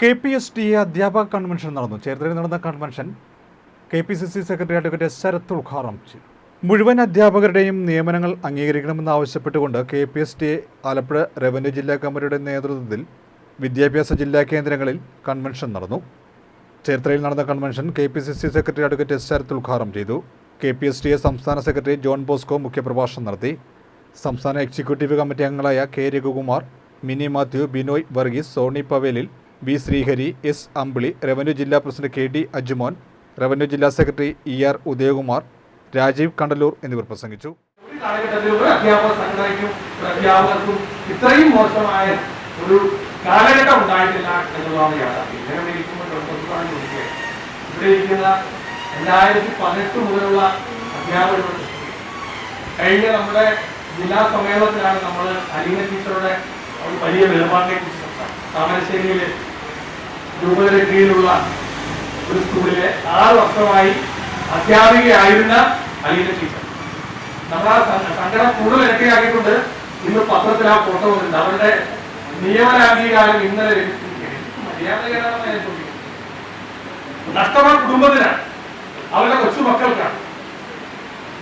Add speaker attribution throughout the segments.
Speaker 1: K P S T A അധ്യാപക convention നടന്നു. ചേർത്തലയിൽ നടന്ന convention K P C C secretary advocate Sarath ഉദ്ഘാടനം ചെയ്തു. മുഴുവൻ അധ്യാപകരുടെയും നിയമനങ്ങൾ അംഗീകരിക്കണമെന്ന് ആവശ്യപ്പെട്ടുകൊണ്ട് K P S T A Alappuzha revenue ജില്ലാ കമ്മിറ്റിയുടെ നേതൃത്വത്തിൽ വിദ്യാഭ്യാസ ജില്ലാ കേന്ദ്രങ്ങളിൽ കൺവെൻഷൻ നടന്നു. ചേർത്തലയിൽ നടന്ന convention K P C C secretary advocate Sarath ഉദ്ഘാടനം ചെയ്തു. K P S T A സംസ്ഥാന സെക്രട്ടറി ജോൺ ബോസ്കോ മുഖ്യപ്രഭാഷണം നടത്തി. സംസ്ഥാന എക്സിക്യൂട്ടീവ് കമ്മിറ്റി അംഗങ്ങളായ K Raghukumar Mini Mathew Binoy Varghese Sony Pavelil V Sreehari S Ambili revenue ജില്ലാ president K D Ajumon revenue ജില്ലാ secretary E R Udayakumar Rajeev Kandalur എന്നിവർ പ്രസംഗിച്ചു.
Speaker 2: അധ്യാപക ഇത്രയും മോശമായ ഒരു ഉണ്ടായിട്ടില്ല കഴിഞ്ഞ നമ്മുടെ ജില്ലാ സമ്മേളനത്തിലാണ് നമ്മൾ അലീന ടീച്ചറുടെ ഒരു വലിയ വേർപാടിനെ കുറിച്ച് സംസാരിച്ചത്. താമരശ്ശേരിയിൽ രൂപതയുടെ കീഴിലുള്ള ഒരു സ്കൂളിലെ ആറ് വർഷമായി അധ്യാപികയായിരുന്ന അലീന ടീച്ചർ. നമ്മൾ ആ സങ്കടം കൂടുതൽ ഇരട്ടിയാക്കിക്കൊണ്ട് ഇന്ന് പത്രത്തിൽ ആ ഫോട്ടോ വന്നിട്ടുണ്ട്. അവരുടെ നിയമനാംഗീകാരം ഇന്നലെ ലഭിച്ചിരിക്കുകയാണ്. മര്യാദകരമാണ് ഞാൻ ചോദിക്കുന്നത്. നഷ്ടമാ കുടുംബത്തിനാണ്. അവരുടെ കൊച്ചുമക്കൾക്കാണ്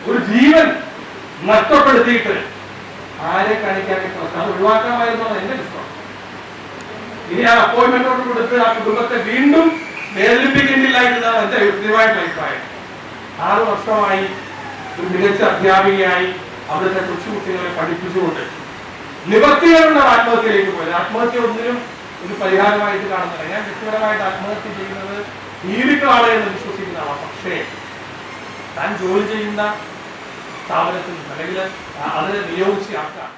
Speaker 2: ഒരു ജീവൻ നഷ്ടപ്പെടുത്തിയിട്ട് ആരെ കാണിക്കാൻ പ്രശ്നം. ഒഴിവാക്കാമായിരുന്നു എന്റെ വിശ്വാസം. ഇനി ആ അപ്പോയിന്റ്മെന്റോട് കൊടുത്ത് ആ കുടുംബത്തെ വീണ്ടും വേദനിപ്പിക്കുന്നില്ല എന്നതാണ് എന്റെ വ്യക്തിപരമായിട്ടുള്ള അഭിപ്രായം. ആറ് വർഷമായി ഒരു മികച്ച അധ്യാപികയായി അവിടുത്തെ കൊച്ചുകുട്ടികളെ പഠിപ്പിച്ചുകൊണ്ട് നിവർത്തികളുള്ള ആത്മഹത്യയിലേക്ക് പോയത്. ആത്മഹത്യ ഒന്നിനും ഒരു പരിഹാരമായിട്ട് കാണുന്നില്ല. ഞാൻ വ്യക്തിപരമായിട്ട് ആത്മഹത്യ ചെയ്യുന്നത് നീതിക്കാണ് എന്ന് വിശ്വസിക്കുന്ന ആളാണ് പക്ഷേ താൻ ജോലി ചെയ്യുന്ന സ്ഥാപനത്തിൽ അല്ലെങ്കിൽ അതിനെ നിയോഗിച്ച ആൾക്കാർ